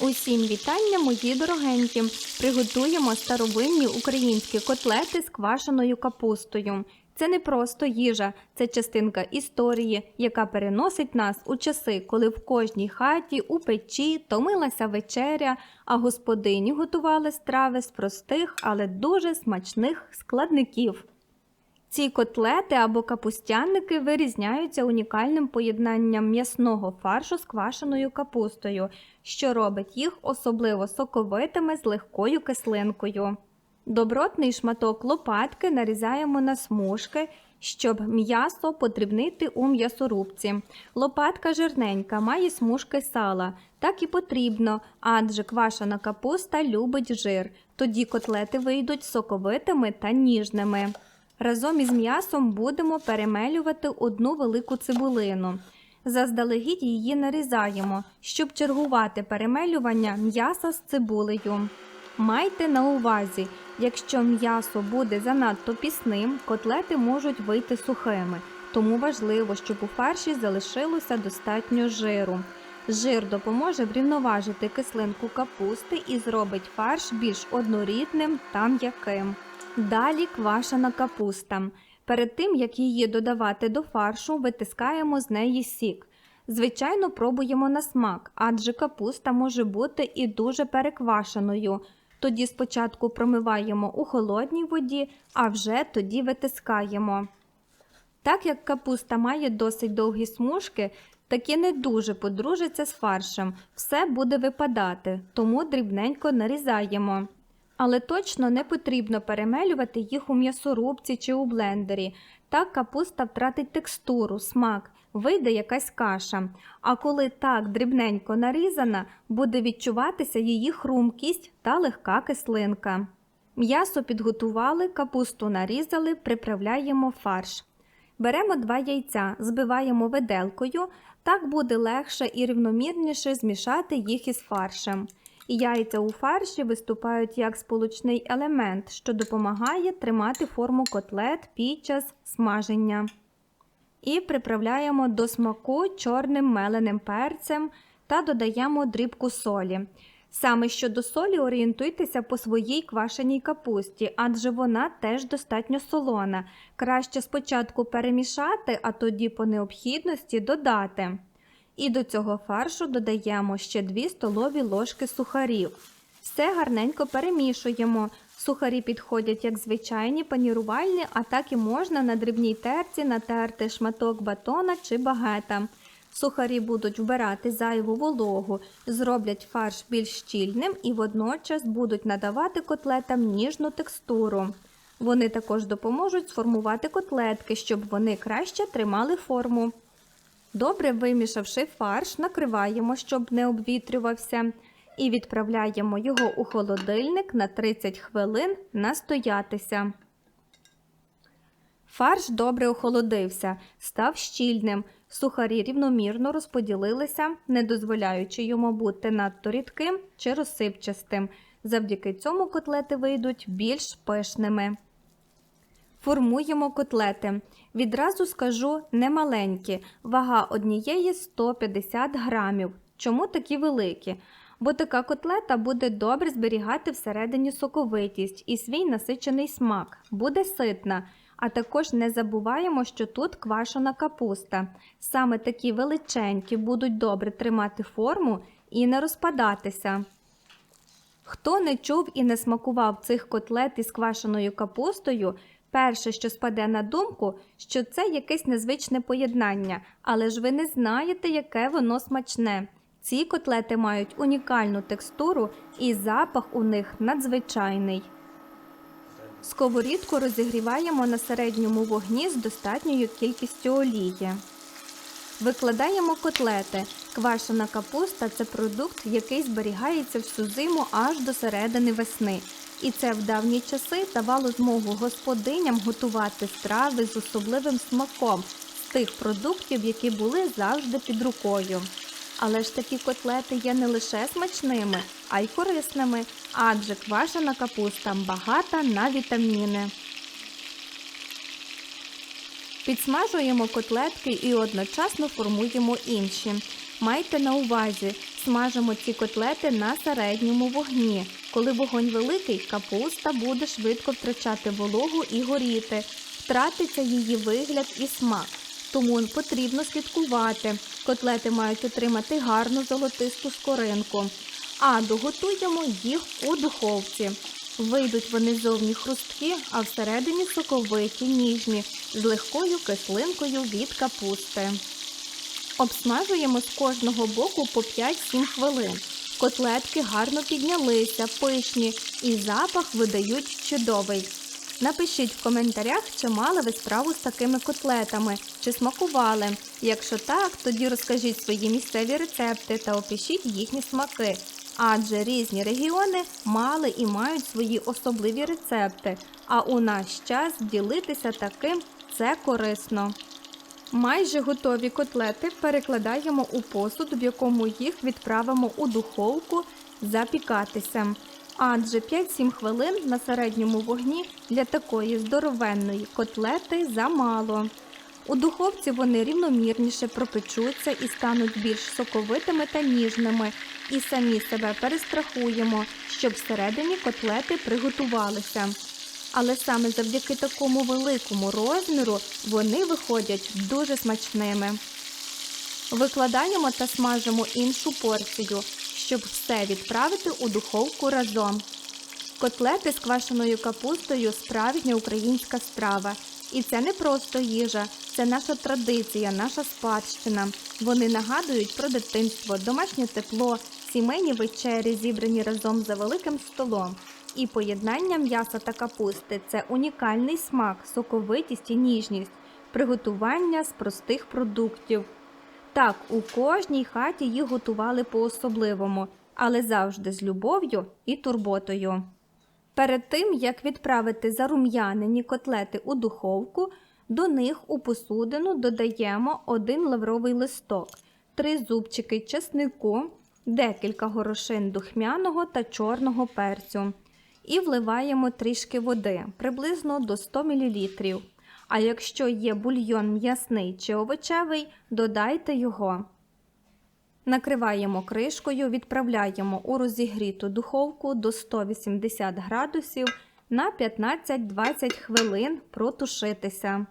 Усім вітання, мої дорогенькі! Приготуємо старовинні українські котлети з квашеною капустою. Це не просто їжа, це частинка історії, яка переносить нас у часи, коли в кожній хаті у печі томилася вечеря, а господині готували страви з простих, але дуже смачних складників. Ці котлети або капустяники вирізняються унікальним поєднанням м'ясного фаршу з квашеною капустою, що робить їх особливо соковитими з легкою кислинкою. Добротний шматок лопатки нарізаємо на смужки, щоб м'ясо подрібнити у м'ясорубці. Лопатка жирненька, має смужки сала. Так і потрібно, адже квашена капуста любить жир. Тоді котлети вийдуть соковитими та ніжними. Разом із м'ясом будемо перемелювати одну велику цибулину. Заздалегідь її нарізаємо, щоб чергувати перемелювання м'яса з цибулею. Майте на увазі, якщо м'ясо буде занадто пісним, котлети можуть вийти сухими, тому важливо, щоб у фарші залишилося достатньо жиру. Жир допоможе врівноважити кислинку капусти і зробить фарш більш однорідним та м'яким. Далі квашена капуста. Перед тим, як її додавати до фаршу, витискаємо з неї сік. Звичайно, пробуємо на смак, адже капуста може бути і дуже переквашеною. Тоді спочатку промиваємо у холодній воді, а вже тоді витискаємо. Так як капуста має досить довгі смужки, таки не дуже подружиться з фаршем, все буде випадати, тому дрібненько нарізаємо. Але точно не потрібно перемелювати їх у м'ясорубці чи у блендері. Так капуста втратить текстуру, смак, вийде якась каша. А коли так дрібненько нарізана, буде відчуватися її хрумкість та легка кислинка. М'ясо підготували, капусту нарізали, приправляємо фарш. Беремо два яйця, збиваємо виделкою, так буде легше і рівномірніше змішати їх із фаршем. Яйця у фарші виступають як сполучний елемент, що допомагає тримати форму котлет під час смаження. І приправляємо до смаку чорним меленим перцем та додаємо дрібку солі. Саме щодо солі орієнтуйтеся по своїй квашеній капусті, адже вона теж достатньо солона. Краще спочатку перемішати, а тоді по необхідності додати. І до цього фаршу додаємо ще 2 столові ложки сухарів. Все гарненько перемішуємо. Сухарі підходять як звичайні панірувальні, а так і можна на дрібній терці натерти шматок батона чи багета. Сухарі будуть вбирати зайву вологу, зроблять фарш більш щільним і водночас будуть надавати котлетам ніжну текстуру. Вони також допоможуть сформувати котлетки, щоб вони краще тримали форму. Добре вимішавши фарш, накриваємо, щоб не обвітрювався, і відправляємо його у холодильник на 30 хвилин настоятися. Фарш добре охолодився, став щільним. Сухарі рівномірно розподілилися, не дозволяючи йому бути надто рідким чи розсипчастим. Завдяки цьому котлети вийдуть більш пишними. Формуємо котлети. Відразу скажу немаленькі. Вага однієї 150 грамів. Чому такі великі? Бо така котлета буде добре зберігати всередині соковитість і свій насичений смак, буде ситна. А також не забуваємо, що тут квашена капуста. Саме такі величенькі будуть добре тримати форму і не розпадатися. Хто не чув і не смакував цих котлет із квашеною капустою, перше, що спаде на думку, що це якесь незвичне поєднання, але ж ви не знаєте, яке воно смачне. Ці котлети мають унікальну текстуру і запах у них надзвичайний. Сковорідку розігріваємо на середньому вогні з достатньою кількістю олії. Викладаємо котлети. Квашена капуста це продукт, який зберігається всю зиму аж до середини весни. І це в давні часи давало змогу господиням готувати страви з особливим смаком з тих продуктів, які були завжди під рукою. Але ж такі котлети є не лише смачними, а й корисними, адже квашена капуста багата на вітаміни. Підсмажуємо котлетки і одночасно формуємо інші. Майте на увазі, смажимо ці котлети на середньому вогні. Коли вогонь великий, капуста буде швидко втрачати вологу і горіти, втратиться її вигляд і смак. Тому потрібно слідкувати. Котлети мають отримати гарну золотисту скоринку. А доготуємо їх у духовці. Вийдуть вони зовні хрусткі, а всередині соковиті, ніжні, з легкою кислинкою від капусти. Обсмажуємо з кожного боку по 5-7 хвилин. Котлетки гарно піднялися, пишні і запах видають чудовий. Напишіть в коментарях, чи мали ви справу з такими котлетами, чи смакували. Якщо так, тоді розкажіть свої місцеві рецепти та опишіть їхні смаки. Адже різні регіони мали і мають свої особливі рецепти. А у наш час ділитися таким це корисно. Майже готові котлети перекладаємо у посуд, в якому їх відправимо у духовку запікатися. Адже 5-7 хвилин на середньому вогні для такої здоровенної котлети замало. У духовці вони рівномірніше пропечуться і стануть більш соковитими та ніжними, і самі себе перестрахуємо, щоб всередині котлети приготувалися. Але саме завдяки такому великому розміру вони виходять дуже смачними. Викладаємо та смажимо іншу порцію, щоб все відправити у духовку разом. Котлети з квашеною капустою справжня українська страва. І це не просто їжа, це наша традиція, наша спадщина. Вони нагадують про дитинство, домашнє тепло, сімейні вечері, зібрані разом за великим столом. І поєднання м'яса та капусти це унікальний смак, соковитість і ніжність, приготування з простих продуктів. Так, у кожній хаті їх готували по-особливому, але завжди з любов'ю і турботою. Перед тим, як відправити зарум'янені котлети у духовку, до них у посудину додаємо один лавровий листок, три зубчики чеснику, декілька горошин духмяного та чорного перцю. І вливаємо трішки води, приблизно до 100 мл. А якщо є бульйон м'ясний чи овочевий, додайте його. Накриваємо кришкою, відправляємо у розігріту духовку до 180 градусів на 15-20 хвилин протушитися.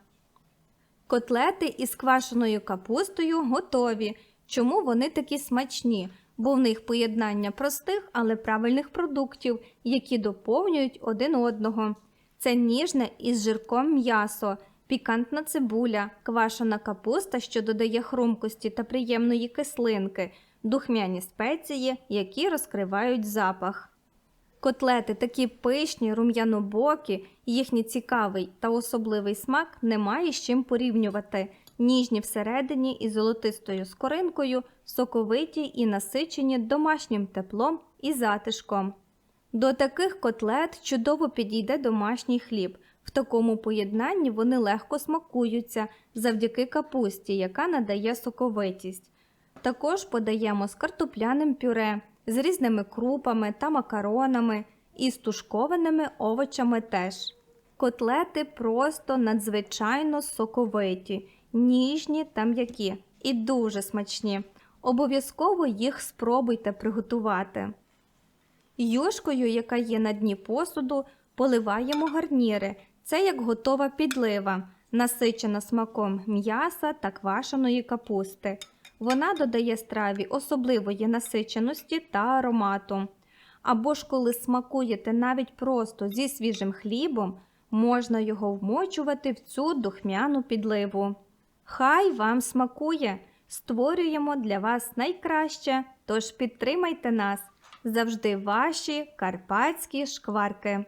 Котлети із квашеною капустою готові. Чому вони такі смачні? Бо в них поєднання простих, але правильних продуктів, які доповнюють один одного. Це ніжне із жирком м'ясо, пікантна цибуля, квашена капуста, що додає хрумкості та приємної кислинки, духмяні спеції, які розкривають запах. Котлети такі пишні, рум'янобокі, їхній цікавий та особливий смак немає з чим порівнювати. Ніжні всередині із золотистою скоринкою, соковиті і насичені домашнім теплом і затишком. До таких котлет чудово підійде домашній хліб. В такому поєднанні вони легко смакуються завдяки капусті, яка надає соковитість. Також подаємо з картопляним пюре, з різними крупами та макаронами і з тушкованими овочами теж. Котлети просто надзвичайно соковиті, ніжні та м'які і дуже смачні. Обов'язково їх спробуйте приготувати. Юшкою, яка є на дні посуду, поливаємо гарніри. Це як готова підлива, насичена смаком м'яса та квашеної капусти. Вона додає страві особливої насиченості та аромату. Або ж коли смакуєте навіть просто зі свіжим хлібом, можна його вмочувати в цю духмяну підливу. Хай вам смакує! Створюємо для вас найкраще, тож підтримайте нас завжди ваші карпатські шкварки.